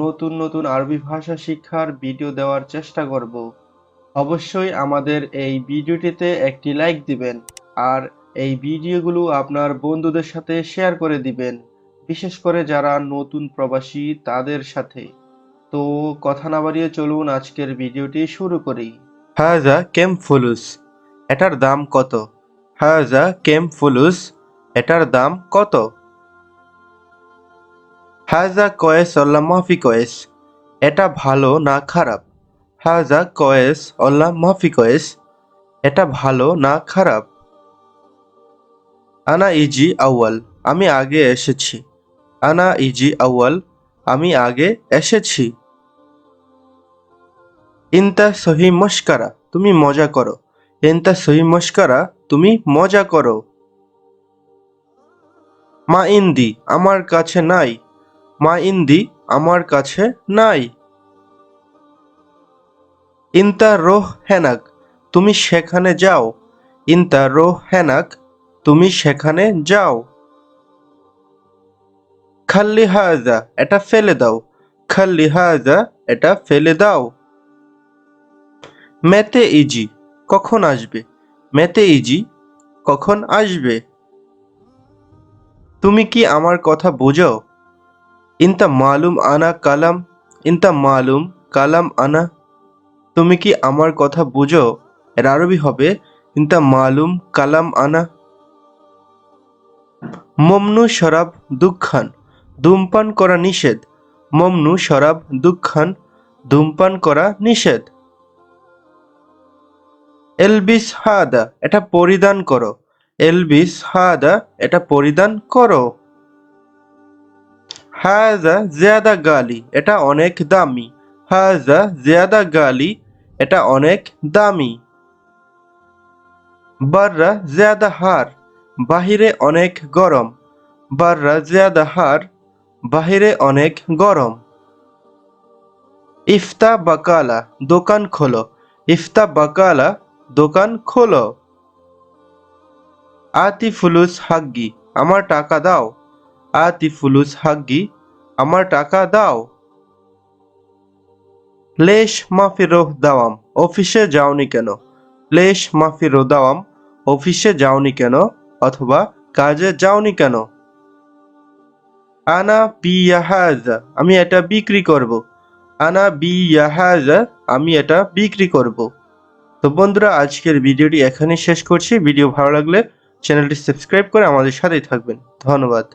নতুন নতুন আরবি ভাষা শিক্ষার ভিডিও দেওয়ার চেষ্টা করব। অবশ্যই আমাদের এই ভিডিওটিতে একটি লাইক দিবেন আর এই ভিডিওগুলো আপনার বন্ধুদের সাথে শেয়ার করে দিবেন, বিশেষ করে যারা নতুন প্রবাসী তাদের সাথে। তো কথা না বাড়িয়ে চলুন আজকের ভিডিওটি শুরু করি। হাজা কেম ফুলুস, এটার দাম কত? হাজা কেম ফুলুস, এটার দাম কত? হাজা কয়েস অল্লা মাফি কয়েস। এটা ভালো না খারাপ? হাজা কয়েস অল্লা মাফি কয়েস। এটা ভালো না খারাপ? আনা ইজি আউয়াল, আমি আগে এসেছি। আনা ইজি আউয়াল, আমি আগে এসেছি। ইনতা সহি মস্কারা তুমি মজা করো। ইনতা সহি মস্কারা তুমি মজা করো। মা ইন্দি, আমার কাছে নাই। মা ইন্দি আমার কাছে নাই। ইনতা রোহ হেনাক, তুমি সেখানে যাও। ইনতা রোহ হেনাক, তুমি সেখানে যাও। খাল্লি হাজা, এটা ফেলে দাও। খাল্লি হাজা, এটা ফেলে দাও। মেতে ইজি, কখন আসবে? মেতে ইজি, কখন আসবে? তুমি কি আমার কথা বোঝো? ইনতা মালুম আনা কালাম ইনতা মালুম কালাম আনা তুমি কি আমার কথা বুঝো এর আরবি হবে ইনতা মালুম কালাম আনা মমনু শরাব দুঃখান ধূমপান করা নিষেধ মমনু শরাব দুঃখান ধূমপান করা নিষেধ এলবিস হাদা এটা পরিধান করো এলবিস হাদা এটা পরিধান করো হাজা জিয়াদা গালি, এটা অনেক দামি। হাজা জিয়াদা গালি, এটা অনেক দামি। বাররা জিয়াদা হার, বাহিরে অনেক গরম। বাররা জিয়াদা হার, বাহিরে অনেক গরম। ইফতা বাকালা, দোকান খোলো। ইফতা বাকালা, দোকান খোলো। আতি ফুলুস হাগ্গি, আমার টাকা দাও। আতি ফুলুস হাগ্গি, আমার টাকা দাও। লেশ মাফি রোহ দাওয়াম, অফিসে যাওনি কেন? লেশ মাফি রো দাওয়াম, অফিসে যাওনি কেন? অথবা কাজে যাওনি কেন? আনা বি ইয়াহাজা আমি এটা বিক্রি করব। আনা বি ইয়াহাজা আমি এটা বিক্রি করব। তো বন্ধুরা, আজকের ভিডিওটি এখানেই শেষ করছি। ভিডিও ভালো লাগলে চ্যানেলটি সাবস্ক্রাইব করে আমাদের সাথেই থাকবেন। ধন্যবাদ।